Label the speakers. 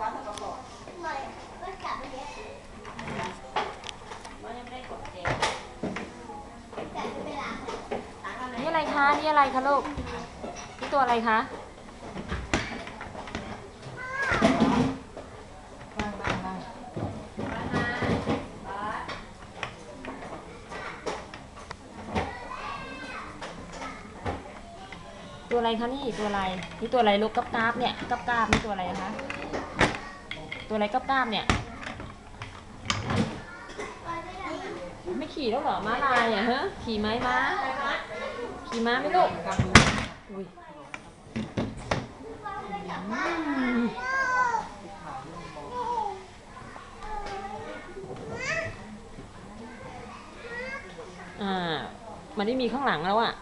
Speaker 1: ฟ้าตะกระบอก
Speaker 2: ไม่กลับไปเนี้ย
Speaker 1: มันยังไม่ได้กดเจล
Speaker 2: จับไปล้าง
Speaker 1: ล้างอะไร
Speaker 3: นี่อะไรคะ นี่อะไรคะลูก นี่ตัวอะไรคะตัวอะไรคะนี่ตัวอะไรนี่ตัวอะไรลูกกับกราบเนี่ยกับกราบนี่ตัวอะไรคะ ตัวอะไรกับกราบเนี่ย ไม่ขี่แล้วเหรอม้าลายอะฮะขี่ไหมม้า ขี่ม้าไหมลูกอุ้ยอ่า มันไม่มีข้างหลังแล้วอะ